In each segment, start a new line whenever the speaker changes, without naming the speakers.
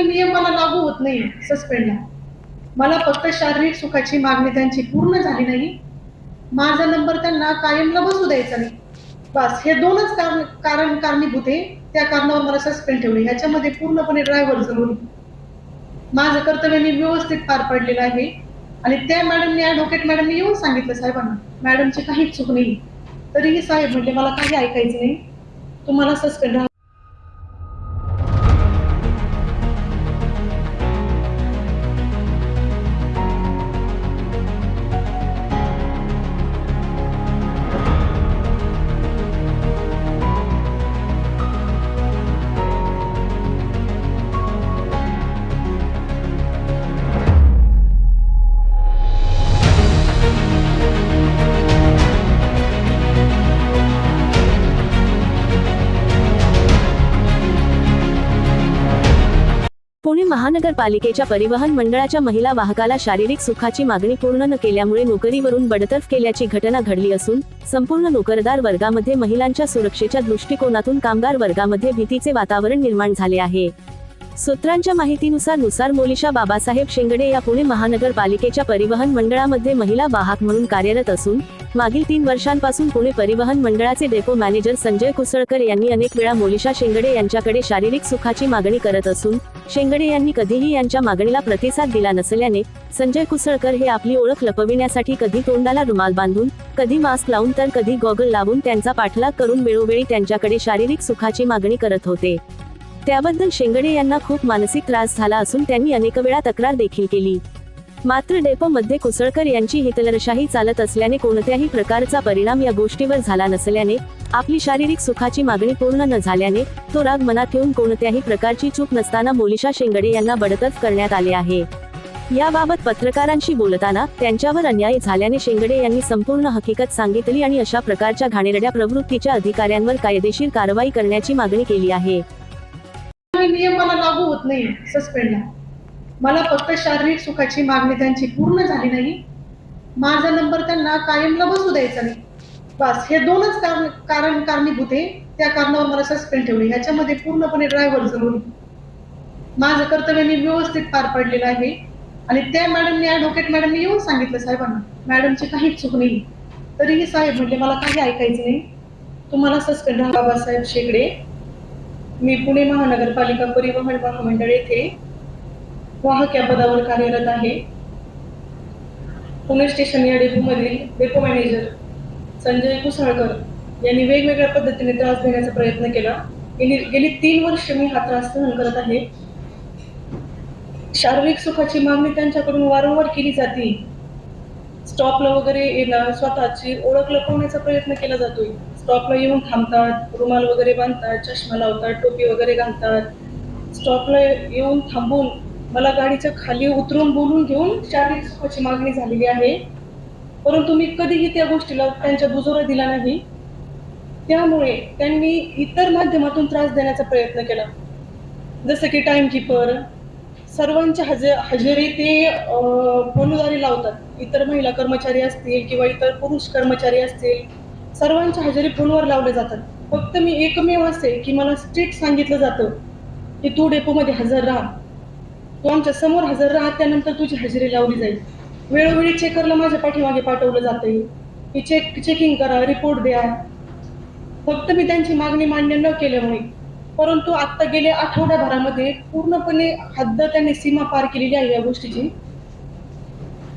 काही नियम मला लागू होत नाही सस्पेंडला मला फक्त शारीरिक सुखाची मागणी त्यांची पूर्ण झाली नाही. माझा नंबर त्यांना कायमला बसू द्यायचा नाही. बस हे दोनच कारण कारण कारणीभूत आहे. त्या कारणावर मला सस्पेंड ठेवले ह्याच्यामध्ये पूर्णपणे ड्रायव्हर जरूर. माझं कर्तव्य मी व्यवस्थित पार पाडलेलं आहे. आणि त्या मॅडमने ॲडव्होकेट मॅडमने येऊन सांगितलं साहेबांना. मॅडमची काहीच चूक नाही. तरीही साहेब म्हणजे मला काही ऐकायचं नाही. तुम्हाला सस्पेंड
पुणे महानगरपालिकेच्या परिवहन मंडळाच्या महिला वाहकाला शारीरिक सुखाची मागणी पूर्ण न केल्यामुळे नोकरीवरून बडतर्फ केल्याची घटना घडली असून संपूर्ण नोकरदार वर्गामध्ये महिलांच्या सुरक्षेच्या दृष्टिकोनातून कामगार वर्गामध्ये भीतीचे वातावरण निर्माण झाले आहे. सूत्रांच्या माहितीनुसार नुसार मोलिशा बाबासाहेब शेंगडे या पुणे महानगरपालिकेच्या परिवहन मंडळामध्ये महिला वाहक म्हणून कार्यरत असून मागील तीन वर्षांपासून पुणे परिवहन मंडळाचे डेपो मॅनेजर संजय कुसळकर यांनी अनेक वेळा मोलिशा शेंगडे यांच्याकडे शारीरिक सुखाची मागणी करत असून शेंगडे यांनी कधीही यांच्या मागणीला प्रतिसाद दिला नसल्याने संजय कुसळकर हे आपली ओळख लपविण्यासाठी कधी तोंडाला रुमाल बांधून कधी मास्क लावून तर कधी गॉगल लावून त्यांचा पाठलाग करून वेळोवेळी त्यांच्याकडे शारीरिक सुखाची मागणी करत होते. त्याबद्दल शेंगडे यांना खूप मानसिक त्रास झाला असून त्यांनी अनेक वेळा तक्रार देखील केली. मात्र डेपोमध्ये कुसळकर यांची हितलरशाही चालत असल्याने कोणत्याही प्रकारचा परिणाम या गोष्टीवर झाला नसल्याने आपली शारीरिक सुखाची मागणी पूर्ण न झाल्याने तो राग मनात ठेवून कोणत्याही प्रकारची चूक नसताना मोलिशा शेंगडे यांना बडतर्फ करण्यात आले आहे. याबाबत पत्रकारांशी बोलताना त्यांच्यावर अन्याय झाल्याने शेंगडे यांनी संपूर्ण हकीकत सांगितली आणि अशा प्रकारच्या घाणेरड्या प्रवृत्तीच्या अधिकाऱ्यांवर कायदेशीर कारवाई करण्याची मागणी केली आहे.
काही नियम मला लागू होत नाही सस्पेंडला मला फक्त शारीरिक सुखाची मागणी त्यांची पूर्ण झाली नाही. माझा नंबर त्यांना कायमला बसू द्यायचा नाही. बस हे दोनच कारण कारण कारणीभूत आहे. त्या कारणावर मला सस्पेंड ठेवले. ह्याच्यामध्ये पूर्णपणे ड्रायव्हर जरूर माझं कर्तव्य मी व्यवस्थित पार पाडलेलं आहे. आणि त्या मॅडमने ॲडव्होकेट मॅडमने येऊन सांगितलं साहेबांना मॅडमची काहीच चूक नाही. तरीही साहेब म्हणजे मला काही ऐकायचं नाही. तुम्हाला सस्पेंड राहा बाबासाहेब शेगडे मी पुणे महानगरपालिका परिवहन महामंडळ येथे वाहक या पदावर कार्यरत आहे. पुणे स्टेशन या डेपोमधील डेपो मॅनेजर संजय कुसाळकर यांनी वेगवेगळ्या पद्धतीने त्रास देण्याचा प्रयत्न केला. गेली गेली तीन वर्ष मी हा त्रास सहन करत आहे. शारीरिक सुखाची मागणी त्यांच्याकडून वारंवार केली जाते. स्टॉपला वगैरे येणं स्वतःची ओळख लपवण्याचा प्रयत्न केला जातोय. स्टॉपला येऊन थांबतात रुमाल वगैरे बांधतात चष्मा लावतात टोपी वगैरे घालतात. स्टॉपला येऊन थांबून मला गाडीच्या खाली उतरून बोलून घेऊन शारीरिक सुखाची मागणी झालेली आहे. परंतु मी कधीही त्या गोष्टीला त्यांच्या दुजोरा दिला नाही. त्यामुळे त्यांनी इतर माध्यमातून त्रास देण्याचा प्रयत्न केला. जसं की टाईमकीपर सर्वांच्या हजे हजेरी ते अं, फोनद्वारे लावतात. इतर महिला कर्मचारी असतील किंवा इतर पुरुष कर्मचारी असतील. सर्वांच्या हजेरी फोनवर लावले जातात. फक्त मी एकमेव असते की मला स्ट्रिक्ट सांगितलं जातं की तू डेपोमध्ये हजर राहा. तू आमच्यासमोर हजर राहा त्यानंतर तुझी हजेरी लावली जाईल. वेळोवेळी चेकरला माझ्या पाठीमागे पाठवलं जातंय. की चेक चेकिंग करा रिपोर्ट द्या. फक्त मी त्यांची मागणी मान्य न केल्यामुळे. परंतु आता गेल्या आठवड्याभरामध्ये पूर्णपणे हद्द त्यांनी सीमा पार केलेली आहे या गोष्टीची.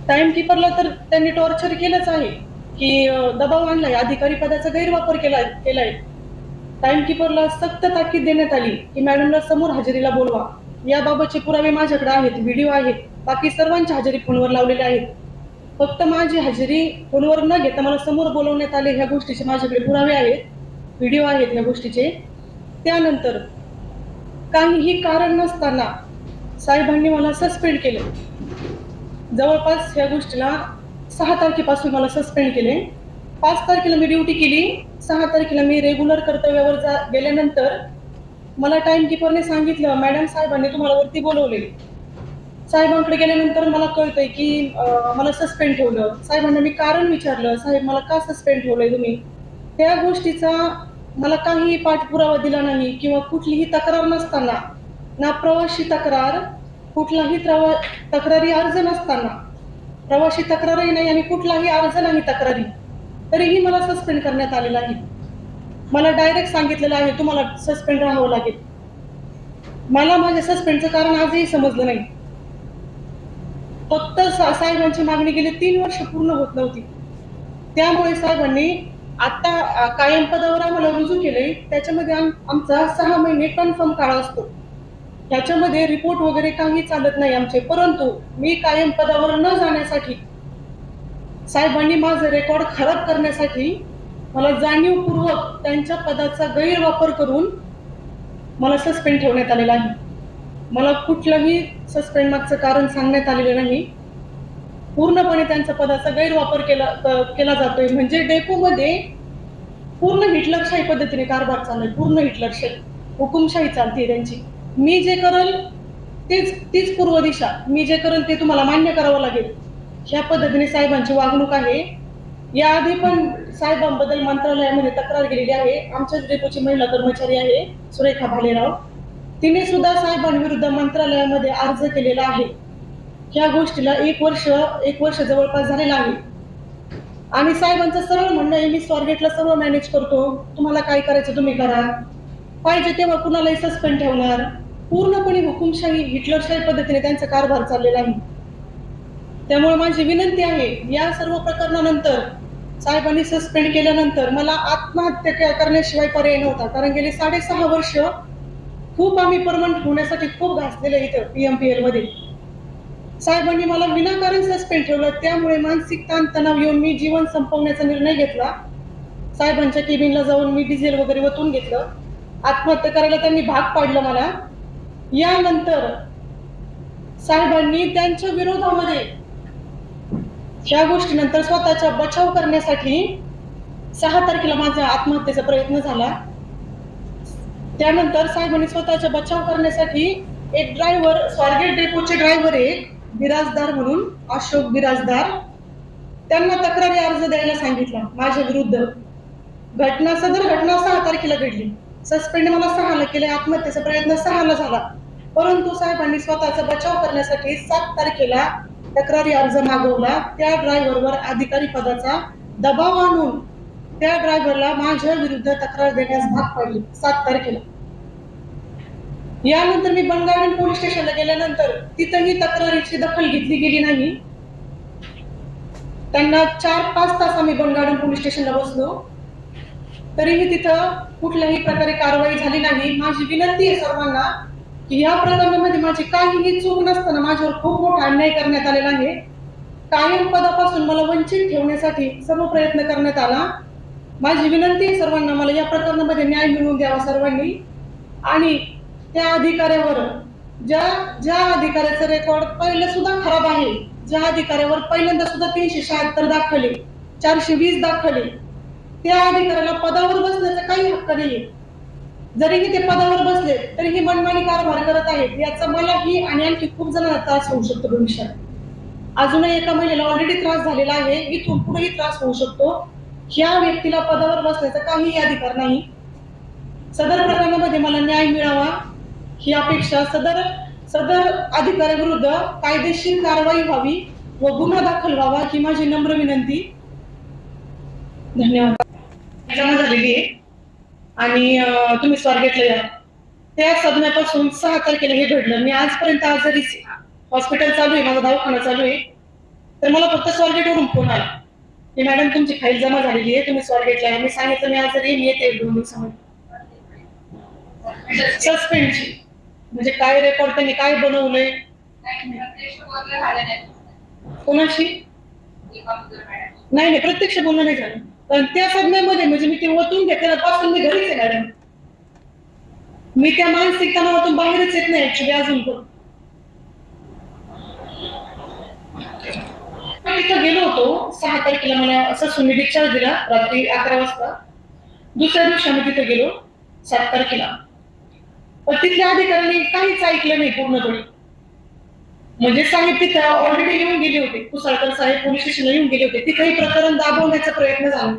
टाइमकीपरला तर त्यांनी टॉर्चर केलंच आहे. की दबाव आणलाय. अधिकारी पदाचा गैरवापर केला केलाय. टाइमकीपरला सक्त ताकीद देण्यात आली की मॅडमला समोर हजेरीला बोलवा. याबाबतचे पुरावे माझ्याकडे आहेत व्हिडिओ आहेत. बाकी सर्वांच्या हजेरी फोनवर लावलेल्या आहेत. फक्त माझी हजेरी फोनवर न घेता मला समोर बोलवण्यात आले ह्या गोष्टीचे माझ्याकडे पुरावे आहेत व्हिडिओ आहेत ह्या गोष्टीचे. त्यानंतर काहीही कारण नसताना साहेबांनी मला सस्पेंड केलं. जवळपास ह्या गोष्टीला सहा तारखेपासून मला सस्पेंड केले. पाच तारखेला मी ड्युटी केली. सहा तारखेला मी रेग्युलर कर्तव्यावर जा गेल्यानंतर मला टाइम किपरने सांगितलं मॅडम साहेबांनी तुम्हाला वरती बोलवले. साहेबांकडे गेल्यानंतर मला कळतंय की अं, मला सस्पेंड ठेवलं. साहेबांना मी कारण विचारलं साहेब मला का सस्पेंड ठेवलंय तुम्ही? त्या गोष्टीचा मला काही पाठपुरावा दिला नाही किंवा कुठलीही तक्रार नसताना. ना प्रवासी तक्रार कुठलाही प्रवा तक्रारी अर्ज नसताना. प्रवाशी तक्रारही नाही आणि कुठलाही अर्ज नाही तक्रारी. तरीही मला सस्पेंड करण्यात आलेला आहे. मला डायरेक्ट सांगितलेलं आहे तुम्हाला सस्पेंड राहावं लागेल. मला माझ्या सस्पेंडचं कारण आजही समजलं नाही. फक्त साहेबांची मागणी गेली तीन वर्ष पूर्ण होत नव्हती. त्यामुळे साहेबांनी आता कायम पदावर आम्हाला रुजू केले त्याच्यामध्ये आमचा सहा महिने कन्फर्म काळ असतो. त्याच्यामध्ये रिपोर्ट वगैरे काही चालत नाही आमचे. परंतु मी कायम पदावर न जाण्यासाठी साहेबांनी माझं रेकॉर्ड खराब करण्यासाठी मला जाणीवपूर्वक त्यांच्या पदाचा गैरवापर करून मला सस्पेंड ठेवण्यात आलेला आहे. मला कुठलंही सस्पेंड मागचं कारण सांगण्यात आलेलं नाही. पूर्णपणे त्यांच्या पदाचा गैरवापर केला केला जातोय. म्हणजे डेपोमध्ये पूर्ण हिटलरशाही पद्धतीने कारभार चाललाय. पूर्ण हिटलरशाही. हुकुमशाही चालते त्यांची. मी जे करल तेच तीच पूर्व दिशा. मी जे करल ते तुम्हाला मान्य करावं लागेल. ह्या पद्धतीने साहेबांची वागणूक आहे. याआधी पण साहेबांबद्दल मंत्रालयामध्ये तक्रार गेलेली आहे. आमच्याच डेपोची महिला कर्मचारी आहे सुरेखा भालेराव. तिने सुद्धा साहेबांविरुद्ध मंत्रालयामध्ये अर्ज केलेला आहे. ह्या गोष्टीला एक वर्ष एक वर्ष जवळपास झालेलं आहे. आणि साहेबांचं सरळ म्हणणं आहे मी स्वारगेटला सर्व मॅनेज करतो. तुम्हाला काय करायचं तुम्ही करा. पाहिजे तेव्हा कुणालाही सस्पेंड ठेवणार. पूर्णपणे हुकुमशाही हिटलरशाही पद्धतीने त्यांचा कारभार चाललेला आहे. त्यामुळे माझी विनंती आहे या सर्व प्रकरणानंतर साहेबांनी सस्पेंड केल्यानंतर मला आत्महत्या करण्याशिवाय पर्याय नव्हता. कारण गेली साडेसहा वर्ष खूप आम्ही परमनंट होण्यासाठी खूप घासलेलं आहे इथं पीएमपीएलमध्ये. साहेबांनी मला विनाकारण सस्पेंड ठेवलं. त्यामुळे मानसिक ताण तणाव येऊन मी जीवन संपवण्याचा निर्णय घेतला. साहेबांच्या केबिनला जाऊन मी डिझेल वगैरे वतून घेतलं. आत्महत्या करायला त्यांनी भाग पाडलं मला. यानंतर साहेबांनी त्यांच्या विरोधामध्ये या गोष्टीनंतर स्वतःचा बचाव करण्यासाठी सहा तारखेला माझा आत्महत्येचा प्रयत्न झाला. त्यानंतर साहेबांनी स्वतःचा बचाव करण्यासाठी एक ड्रायव्हर स्वारगेट डेपोचे ड्रायव्हर एक बिराजदार म्हणून अशोक बिराजदार. त्यांना तक्रारी अर्ज द्यायला सांगितला माझ्या विरुद्ध. घटना सदर घटना सहा तारखेला घडली. सस्पेंड मला सहाला केले आत्महत्येचा प्रयत्न सहाला झाला. परंतु साहेबांनी स्वतःचा बचाव करण्यासाठी सात तारखेला तक्रारी अर्ज मागवला. त्या ड्रायव्हरवर अधिकारी पदाचा दबाव आणून त्या ड्रायव्हरला माझ्या विरुद्ध तक्रार देण्यास भाग पाडली सात तारखेला. यानंतर मी बंगाळी पोलीस स्टेशनला गेल्यानंतर तिथंही तक्रारीची दखल घेतली गेली नाही. त्यांना चार पाच तास आम्ही बनगार्डन पोलीस स्टेशनला बसलो. तरीही तिथं कुठल्याही प्रकारे कारवाई झाली नाही. माझी विनंती आहे सर्वांना की या प्रकरणामध्ये माझी काहीही चूक नसताना माझ्यावर खूप मोठा अन्याय करण्यात आलेला आहे. कायम पदापासून मला वंचित ठेवण्यासाठी सर्व प्रयत्न करण्यात आला. माझी विनंती आहे सर्वांना मला या प्रकरणामध्ये न्याय मिळवून द्यावा सर्वांनी. आणि त्या अधिकाऱ्यावर ज्या ज्या अधिकाऱ्याचं रेकॉर्ड पहिलं सुद्धा खराब आहे ज्या अधिकाऱ्यावर पहिल्यांदा सुद्धा तीनशे शहात्तर दाखवले चारशे वीस दाखवले त्या अधिकाऱ्याला पदावर बसण्याचा काही हक्क नाहीये. जरीही ते पदावर बसले तरीही मनमानी कारभार करत आहेत. याचा मलाही आणि आणखी खूप जणांना त्रास होऊ शकतो भविष्यात. अजूनही एका महिलेला ऑलरेडी त्रास झालेला आहे. इथून पुढेही त्रास होऊ शकतो. ह्या व्यक्तीला पदावर बसण्याचा काहीही अधिकार नाही. सदर प्रकरणामध्ये मला न्याय मिळावा ही अपेक्षा सदर सदर अधिकाऱ्याविरुद्ध कायदेशीर कारवाई व्हावी व गुन्हा दाखल व्हावा ही माझी नम्र विनंती. धन्यवाद. जमा झालेली आहे. आणि तुम्ही स्वारगेटला या त्या सदम्यापासून सहा तारखेला हे घडलं. मी आजपर्यंत आजारी हॉस्पिटल चालू आहे माझा दवाखाना चालू आहे तर मला फक्त स्वारगेटवरून फोन आला. की मॅडम तुमची फाईल जमा झालेली आहे तुम्ही स्वारगेटला या मी सांगितलं मी आजारी मी येते दोन दिवसामध्ये. सस्पेंडची म्हणजे काय रेकॉर्ड त्यांनी काय बनवलंय? कोणाशी? नाही नाही प्रत्यक्ष बोलणं नाही झालं. पण त्या संज्ञेमध्ये म्हणजे मी ते ओतून घेतल्यापासून मी घरीच आहे मॅडम. मी त्या मानसिक तणावातून बाहेरच येत नाही ऍक्च्युली अजून पण. तिथं गेलो होतो सहा तारखेला मला असं सुनी डिस्चार्ज दिला रात्री अकरा वाजता. दुसऱ्या दिवशी आम्ही तिथे गेलो सात तारखेला. पण तिथल्या अधिकाऱ्यांनी काहीच ऐकलं नाही पूर्णपणे. म्हणजे साहेब तिथं ऑलरेडी येऊन गेले होते. कुसाळकर साहेब पोलीस स्टेशनला येऊन गेले होते. तिथेही प्रकरण दाबवण्याचा प्रयत्न झाला.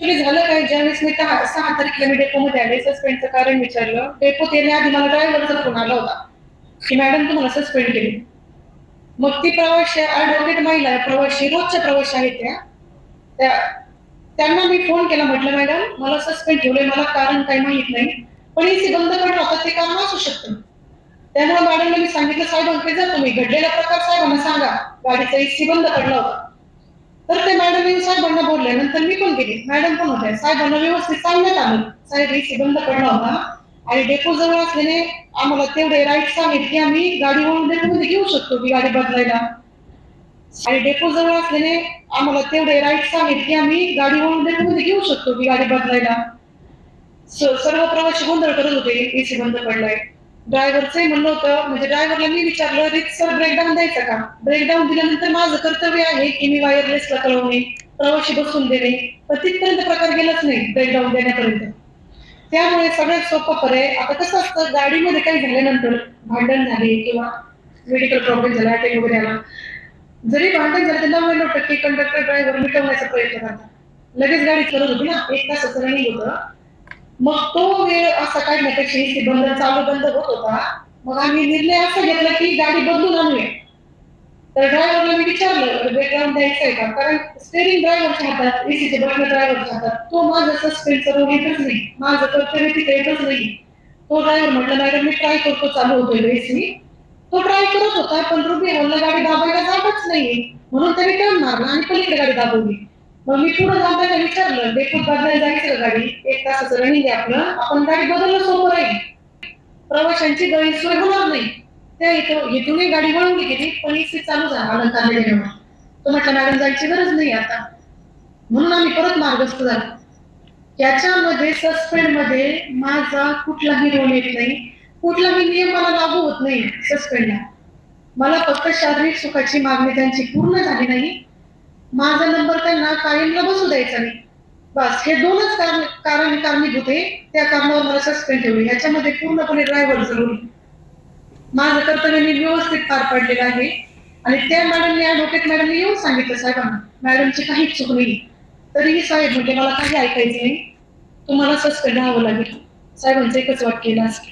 तुम्ही झालं काय? ज्यावेळेस मी दहा सहा तारखेला मी डेपोमध्ये आले सस्पेंडचं कारण विचारलं. डेपोत येण्याआधी मला ड्रायव्हरचा फोन आला होता. की मॅडम तुम्हाला सस्पेंड केली. मग ती प्रवाशी ॲडव्होकेट महिला प्रवाशी रोजच्या प्रवाशी आहेत त्या. त्यांना मी फोन केला म्हटलं मॅडम मला सस्पेंड ठेवलंय. मला कारण काही माहीत नाही. पण एसी बंद पडलं होतं ते कारण असू शकतं. त्यामुळे मॅडम मी सांगितलं साहेब साहेबांकडे जा तुम्ही. घडलेला प्रकार साहेबांना सांगा. गाडीचा एसी बंद पडला होता. तर ते मॅडम येऊन साहेबांना बोलले. नंतर मी पण गेली. मॅडम पण होत्या. साहेबांना व्यवस्थित सांगण्यात आलं. साहेब एसी बंद पडला होता आणि डेपो जवळ असल्याने आम्हाला तेवढे राईट सांगितले की आम्ही गाडी वळून डेपोमध्ये घेऊ शकतो की गाडी बदलायला. आणि डेपो जवळ असल्याने आम्हाला तेवढे राईट सांगितले की आम्ही गाडी वळून डेपोमध्ये घेऊ शकतो की गाडी बदलायला. सर्व प्रवासी गोंधळ करत होते. एसी बंद पडलाय. ड्रायव्हरचंही म्हणलं होतं म्हणजे ड्रायव्हरला मी विचारलं रिक्सर ब्रेकडाऊन द्यायचा का? ब्रेकडाऊन दिल्यानंतर माझं कर्तव्य आहे की मी वायरलेसला कळवणे प्रवाशी बसून देणे पण तिथपर्यंत प्रकार गेलाच नाही ब्रेकडाऊन देण्यापर्यंत. त्यामुळे सगळ्यात सोपं पर्याय आता कसं असतं गाडीमध्ये काही झाल्यानंतर भांडण झाले किंवा मेडिकल प्रॉब्लेम झाला अटॅक वगैरे आला. जरी भांडण झालं तर नव्याण्णव टक्के कंडक्टर ड्रायव्हर मिटवण्याचा प्रयत्न करतात. लगेच गाडी चालत होती ना एक तासाचं नाही होतं. मग तो वेळ असा काढण्यापेक्षा ही बंद चालू बंद होत होता. मग आम्ही निर्णय असा घेतला की गाडी बदलून आणूया. तर ड्रायव्हरला मी विचारलं ब्रेकडाऊन द्यायचं आहे का? कारण स्टेरिंग ड्रायव्हरच्या हातात एसीचे बटन ड्रायव्हरच्या हातात तो माझं सस्पेन्सर येतच नाही. माझं कर्तव्य तिथे येतच नाही. तो ड्रायव्हर म्हटलं मॅडम मी ट्राय करतो चालू होतोय एसी तो ट्राय करत होता पण रुबी हॉलला गाडी दाबायला जातच नाहीये. म्हणून त्याने टर्न मारला आणि पलीकडे गाडी दाबवली. मग मी पुढे जाताना विचारलं डेपूट बदलायला जायचं गाडी. एक तासाचं रनिंग आहे आपलं. आपण गाडी बदललं सोपं राहील. प्रवाशांची गैरसोय होणार नाही. त्या इथं इथूनही गाडी वळवली गेली पण इसी चालू झाला आनंद गेल्यामुळे तो म्हटलं मॅडम जायची गरज नाही आता. म्हणून आम्ही परत मार्गस्थ झालो. याच्यामध्ये सस्पेंडमध्ये माझा कुठलाही रोल येत नाही. कुठलाही नियम मला लागू होत नाही सस्पेंडला. मला फक्त शारीरिक सुखाची मागणी त्यांची पूर्ण झाली नाही. माझा नंबर त्यांना कायमला बसू द्यायचा नाही. बस हे दोनच कारण कारण कारणीभूत आहे. त्या कारणावर मला सस्पेंड ठेवले. याच्यामध्ये पूर्णपणे ड्रायव्हर जरूर माझं कर्तव्य मी व्यवस्थित पार पाडलेलं आहे. आणि त्या मॅडमने ऍडव्होकेट मॅडमने येऊन सांगितलं साहेबांना मॅडमची काहीच चूक नाही. तरीही साहेब म्हणजे मला काही ऐकायचं नाही. तुम्हाला सस्पेंड राहावं लागेल. साहेबांचं एकच वाक्य केलं असं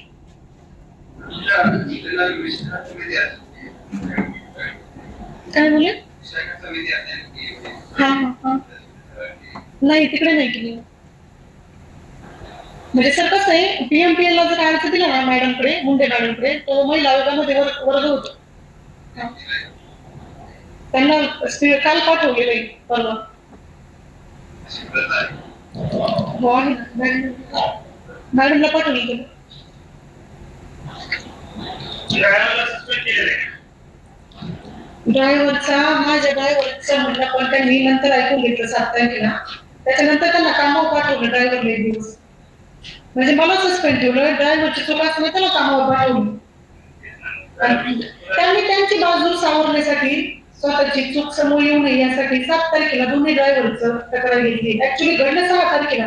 काय बोले हा हा हा. नाही तिकडे नाही केली म्हणजे सर कसं आहे पीएमपीएल ला जर अर्ज दिला ना मॅडमकडे मुंडे मॅडमकडे तो महिला आयोगामध्ये वर्ग वर्ग होतो. हा. त्यांना स्पी- काल पाठवलेलं नाही परवा हो आहे ना. मॅडम मॅडमला पाठवलं तुम्ही ड्रायव्हरचा माझ्या ड्रायव्हरचा म्हणलं पण त्यांनी नंतर ऐकून घेतलं सात तारखेला. त्याच्यानंतर त्यांना कामावर पाठवलं ड्रायव्हर एक दिवस. म्हणजे मला सस्पेंड ठेवलं ड्रायव्हरची चुका असताना त्याला कामावर पाठवलं. आणि त्यांनी त्यांची बाजू सावरण्यासाठी स्वतःची चूक समोर येऊ नये यासाठी सात तारखेला दोन्ही ड्रायव्हरचं तक्रार घेतली. ऍक्च्युली घडलं सहा तारखेला.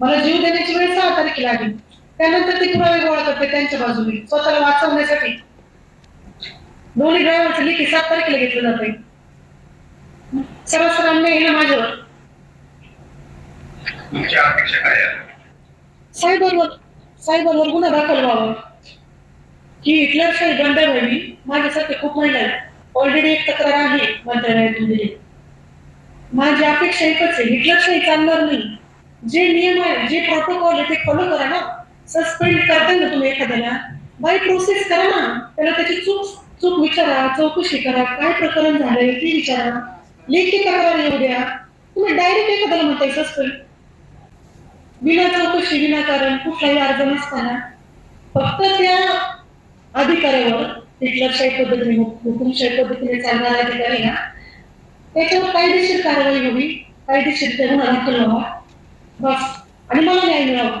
मला जीव देण्याची वेळ सहा तारखेला आली. त्यानंतर ते पुरावे गोळा करते त्यांच्या बाजूने. स्वतःला वाचवण्यासाठी. दोन्ही ड्रायव्हरचं लेखी सात तारखेला घेतलं जाते सरासर अन्याय आहे ना माझ्यावर.
तुमच्या अपेक्षा काय आहे
गुन्हा दाखल व्हावा. ही हिटलरशाही बंद व्हावी माझ्यासारखे खूप महिला ऑलरेडी एक तक्रार आहे मंत्रालयातून दिली. माझी अपेक्षा एकच आहे हिटलरशाही चालणार नाही. जे नियम आहे जे प्रोटोकॉल आहे ते फॉलो करा ना. सस्पेंड करताय ना तुम्ही एखाद्याला. बाय प्रोसेस करा ना. त्याला त्याची चूक चूक विचारा चौकशी करा काय प्रकरण झालंय ते विचारा. लेखी तक्रार येऊ द्या. तुम्ही डायरेक्ट एखाद्याला म्हणताय सस्पेंड विना चौकशी विनाकारण कुठलाही अर्ज नसताना फक्त त्या अधिकाऱ्यावर हिटलरशाही पद्धतीने हुकुमशाही पद्धतीने चालणारा अधिकारी ना त्याच्यावर कायदेशीर कारवाई हवी. कायदेशीर त्या गुन्हा दाखल व्हावा बस. आणि मला न्याय मिळावा.